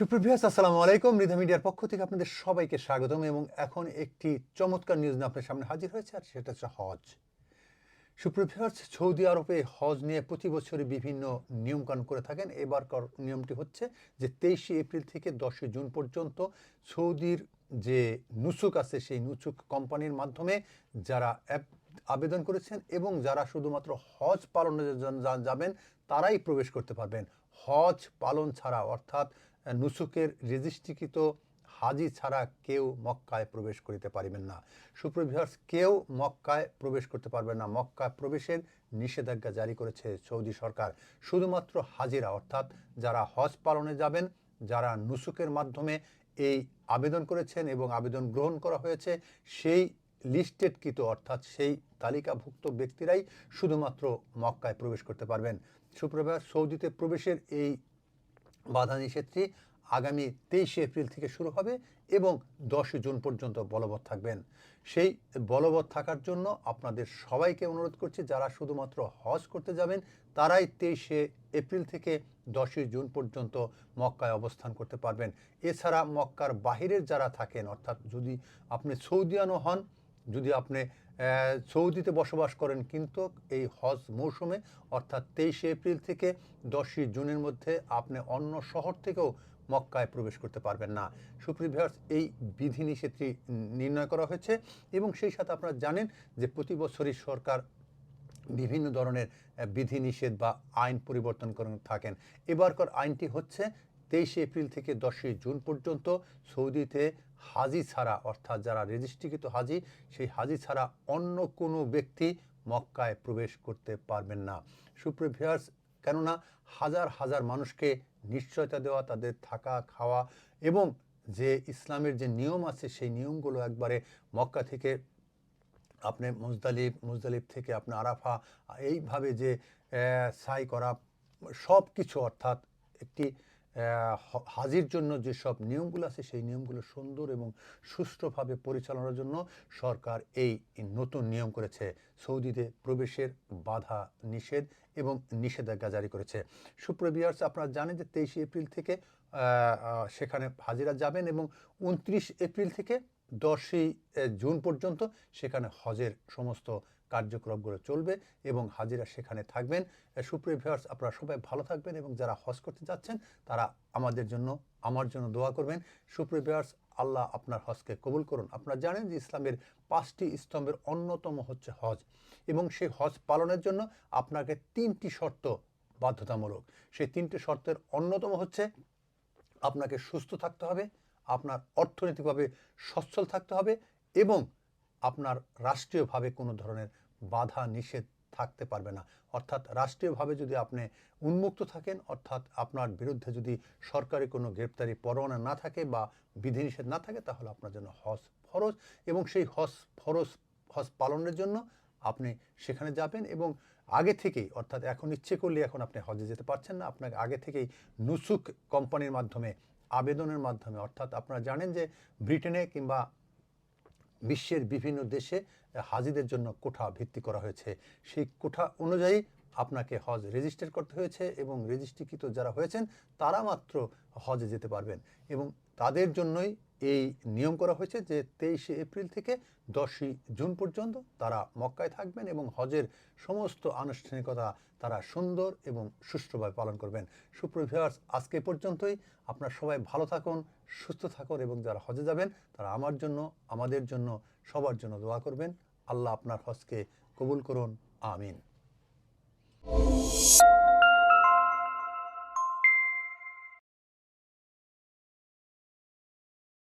সুপ্রভিয়াস আসসালামু আলাইকুম। রিধা মিডিয়ার পক্ষ থেকে আপনাদের সবাইকে স্বাগতম এবং এখন একটি চমৎকার নিউজ নিয়ে আপনার সামনে হাজির হয়েছে, আর সেটা হচ্ছে হজ। সুপ্রভিয়াস সৌদি আরবে হজ নিয়ে প্রতি বছরই বিভিন্ন নিয়মকানুন করে থাকেন। এবারকার নিয়মটি হচ্ছে যে তেইশে এপ্রিল থেকে দশই জুন পর্যন্ত সৌদির যে নুসুক আছে, সেই নুসুক কোম্পানির মাধ্যমে যারা অ্যাপ- আবেদন করেছেন এবং যারা শুধুমাত্র হজ পালনের জন্য যাবেন, তারাই প্রবেশ করতে পারবেন। হজ পালন ছাড়া, অর্থাৎ নুসুকের রেজিস্ট্রিকৃত হাজি ছাড়া কেউ মক্কায় প্রবেশ করিতে পারিবেন না। সুপ্রভিয়ার্স কেউ মক্কায় প্রবেশ করতে পারবেন না। মক্কায় প্রবেশের নিষেধাজ্ঞা জারি করেছে সৌদি সরকার। শুধুমাত্র হাজিরা, অর্থাৎ, যারা হজ পালনে যাবেন, যারা নুসুকের মাধ্যমে এই আবেদন করেছেন এবং আবেদন গ্রহণ করা হয়েছে, সেই লিস্টেডকৃত অর্থাৎ সেই তালিকাভুক্ত ব্যক্তিরাই শুধুমাত্র মক্কায় প্রবেশ করতে পারবেন। সুপ্রভাত, সৌদিতে প্রবেশের এই বাধা নিষেধটি আগামী তেইশে এপ্রিল থেকে শুরু হবে এবং দশই জুন পর্যন্ত বলবৎ থাকবেন। সেই বলবৎ থাকার জন্য আপনাদের সবাইকে অনুরোধ করছি, যারা শুধুমাত্র হজ করতে যাবেন, তারাই তেইশে এপ্রিল থেকে দশই জুন পর্যন্ত মক্কায় অবস্থান করতে পারবেন। এছাড়া মক্কার বাহিরের যারা থাকেন, অর্থাৎ যদি আপনি সৌদিয়ানও হন যদি আপনি সৌদিতে বসবাস করেন কিন্তু এই হজ মৌসুমে, অর্থাৎ তেইশে এপ্রিল থেকে দশই জুনের মধ্যে আপনি অন্য শহর থেকেও মক্কায় প্রবেশ করতে পারবেন না। সুপ্রিভিয়ার্স এই বিধিনিষেধটি নির্ণয় করা হয়েছে এবং সেই সাথে আপনারা জানেন যে প্রতি বছরই সরকার বিভিন্ন ধরনের বিধিনিষেধ বা আইন পরিবর্তন করে থাকেন। এবারকার আইনটি হচ্ছে তেইশে এপ্রিল থেকে দশই জুন পর্যন্ত সৌদিতে হাজি ছাড়া, অর্থাৎ যারা রেজিস্ট্রিকৃত হাজি, সেই হাজি ছাড়া অন্য কোনো ব্যক্তি মক্কায় প্রবেশ করতে পারবেন না। সুপ্রিভিয়ার্স কেননা হাজার হাজার মানুষকে নিশ্চয়তা দেওয়া, তাদের থাকা, খাওয়া এবং যে ইসলামের যে নিয়ম আছে, সেই নিয়মগুলো একবারে মক্কা থেকে আপনি মুজদালিফ মুজদালিফ থেকে আপনি আরাফা, এইভাবে যে সাই করা সব কিছু অর্থাৎ একটি হাজির জন্য যেসব নিয়মগুলো আছে, সেই নিয়মগুলো সুন্দর এবং সুষ্ঠুভাবে পরিচালনার জন্য সরকার এই নতুন নিয়ম করেছে। সৌদিতে প্রবেশের বাধা নিষেধ এবং নিষেধাজ্ঞা জারি করেছে। সুপ্রবিয়ার্স আপনারা জানেন যে তেইশে এপ্রিল থেকে সেখানে হাজিরা যাবেন এবং উনত্রিশ এপ্রিল থেকে দশই জুন পর্যন্ত সেখানে হজের সমস্ত কার্যক্রমগুলো চলবে এবং হাজিরা সেখানে থাকবেন। সুপ্রিয় ভিউয়ার্স, আপনারা সবাই ভালো থাকবেন এবং যারা হজ করতে যাচ্ছেন, তারা আমাদের জন্য, আমার জন্য দোয়া করবেন। সুপ্রিয় ভিউয়ার্স, আল্লাহ আপনার হজকে কবুল করুন। আপনারা জানেন যে ইসলামের পাঁচটি স্তম্ভের অন্যতম হচ্ছে হজ এবং সেই হজ পালনের জন্য আপনাকে তিনটি শর্ত বাধ্যতামূলক। সেই তিনটি শর্তের অন্যতম হচ্ছে আপনাকে সুস্থ থাকতে হবে আপনার অর্থনৈতিকভাবে সচ্ছল থাকতে হবে এবং আপনার রাষ্ট্রীয়ভাবে কোনো ধরনের বাধা নিষেধ থাকতে পারবে না। অর্থাৎ রাষ্ট্রীয়ভাবে যদি আপনি উন্মুক্ত থাকেন, অর্থাৎ আপনার বিরুদ্ধে যদি সরকারি কোনো গ্রেপ্তারি পরোয়ানা না থাকে বা বিধিনিষেধ না থাকে, তাহলে আপনার জন্য হজ ফরজ এবং সেই হজ ফরজ, হজ পালনের জন্য আপনি সেখানে যাবেন এবং আগে থেকেই, অর্থাৎ এখন ইচ্ছে করলে এখন আপনি হজে যেতে পারছেন না। আপনাকে আগে থেকেই নুসুক কোম্পানির মাধ্যমে আবেদনের মাধ্যমে। অর্থাৎ আপনারা জানেন যে ব্রিটেনে কিংবা বিশ্বের বিভিন্ন দেশে হাজিদের জন্য কোঠা ভিত্তি করা হয়েছে। সেই কোঠা অনুযায়ী আপনাকে হজ রেজিস্টার করতে হয়েছে এবং রেজিস্ট্রিকৃত যারা হয়েছেন তারা মাত্র হজে যেতে পারবেন এবং তাদের জন্যই এই নিয়ম করা হয়েছে যে তেইশে এপ্রিল থেকে দশই জুন পর্যন্ত তারা মক্কায় থাকবেন এবং হজের সমস্ত আনুষ্ঠানিকতা তারা সুন্দর এবং সুষ্ঠুভাবে পালন করবেন। সুপ্রভিয়ার্স আজকে পর্যন্তই। আপনার সবাই ভালো থাকুন, সুস্থ থাকুন এবং যারা হজে যাবেন, তারা আমার জন্য, আমাদের জন্য, সবার জন্য দোয়া করবেন। আল্লাহ আপনার হজকে কবুল করুন। আমিন।